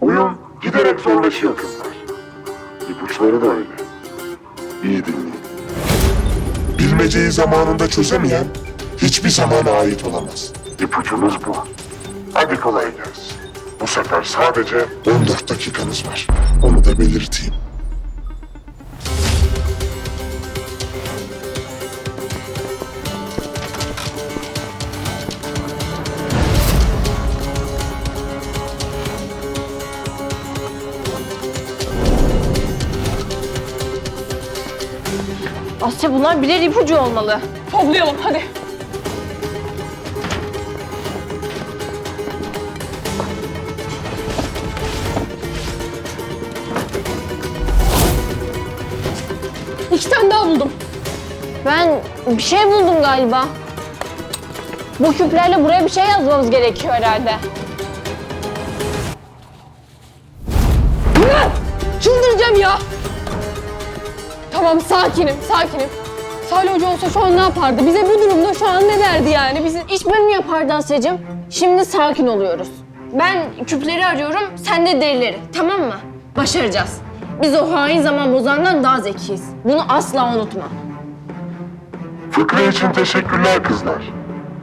Oyun giderek zorlaşıyor kızlar. İpuçları da öyle. İyi dinleyin. Bilmeceyi zamanında çözemeyen hiçbir zamana ait olamaz. İpucumuz bu. Hadi kolay gelsin. Bu sefer sadece 14 dakikanız var. Onu da belirteyim. Asya bunlar birer ipucu olmalı. Toplayalım hadi. İki tane daha buldum. Ben bir şey buldum galiba. Bu küplerle buraya bir şey yazmamız gerekiyor herhalde. Çıldıracağım ya. Tamam sakinim, sakinim. Salih Hoca olsa şu an ne yapardı? Bize bu durumda şu an ne derdi yani? Bizi İş bölümü yapardı Asya'cığım. Şimdi sakin oluyoruz. Ben küpleri arıyorum, sen de derileri. Tamam mı? Başaracağız. Biz o hain zaman bozandan daha zekiyiz. Bunu asla unutma. Fıkra için teşekkürler kızlar.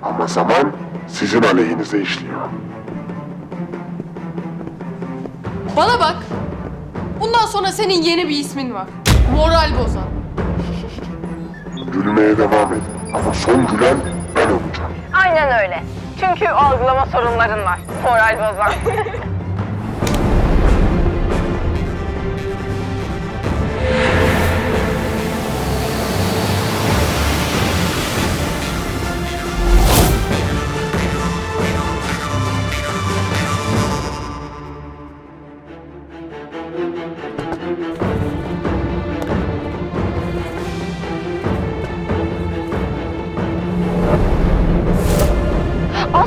Ama zaman sizin aleyhinize işliyor. Bana bak. Bundan sonra senin yeni bir ismin var. Moral bozan. Gülmeye devam edin. Ama son gülen ben olacağım. Aynen öyle. Çünkü algılama sorunların var. Moral bozan.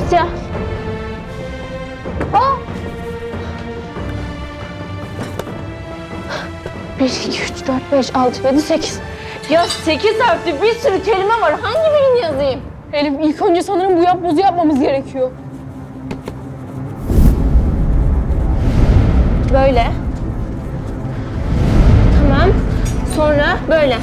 Asya. Aa! Bir, iki, üç, dört, beş, altı, yedi, sekiz. Ya sekiz harfli bir sürü kelime var. Hangi birini yazayım? Elif ilk önce sanırım bu yapbozu yapmamız gerekiyor. Böyle. Tamam. Sonra böyle.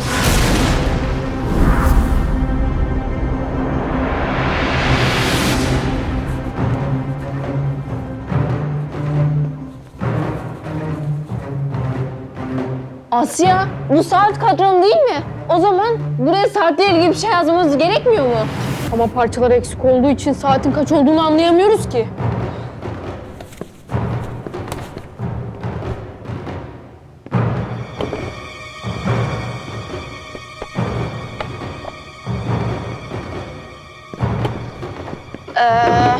Asya, bu saat kadron değil mi? O zaman buraya saatle ilgili bir şey yazmamız gerekmiyor mu? Ama parçalar eksik olduğu için saatin kaç olduğunu anlayamıyoruz ki. Ee,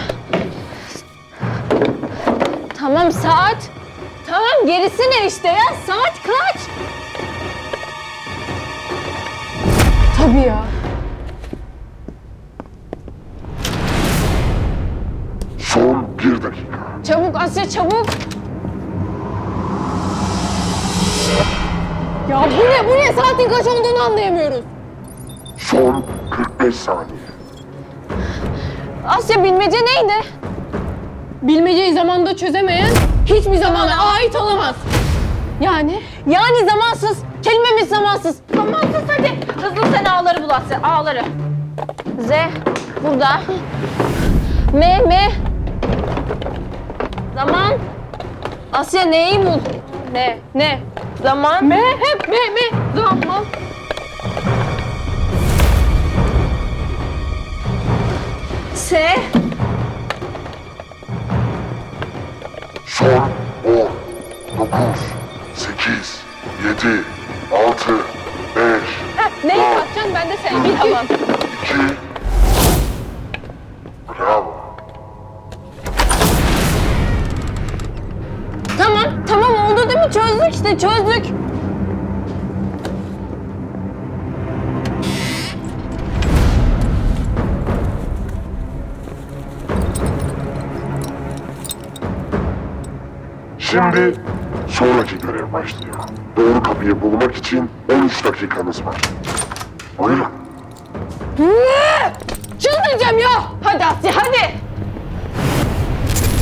tamam saat. Gerisi ne işte ya? Saat kaç? Tabii ya. Son bir dakika. Çabuk Asya çabuk. Ya bu ne bu ne saatin kaç olduğunu anlayamıyoruz. Son 45 saniye. Asya bilmece neydi? Bilmeceyi zamanda çözemeyen hiçbir zamana ait olamaz. Yani Yani zamansız. Kelimemiz zamansız. Zamansız hadi. Hızlı sen ağları bul Asya. Ağları. Z burada. M M. Zaman. Asya neyi bul? ne ne? Zaman. Me hep me me zaman. S. Son 10, 9, 8, 7, 6, 5, Neyi Aa. katacaksın ben de sen bil tamam. 2, Bravo. Tamam. Tamam oldu değil mi? Çözdük işte çözdük. Şimdi sonraki görev başlıyor. Doğru kapıyı bulmak için 13 dakikanız var. Buyurun. Çıldıracağım ya. Hadi Asya hadi.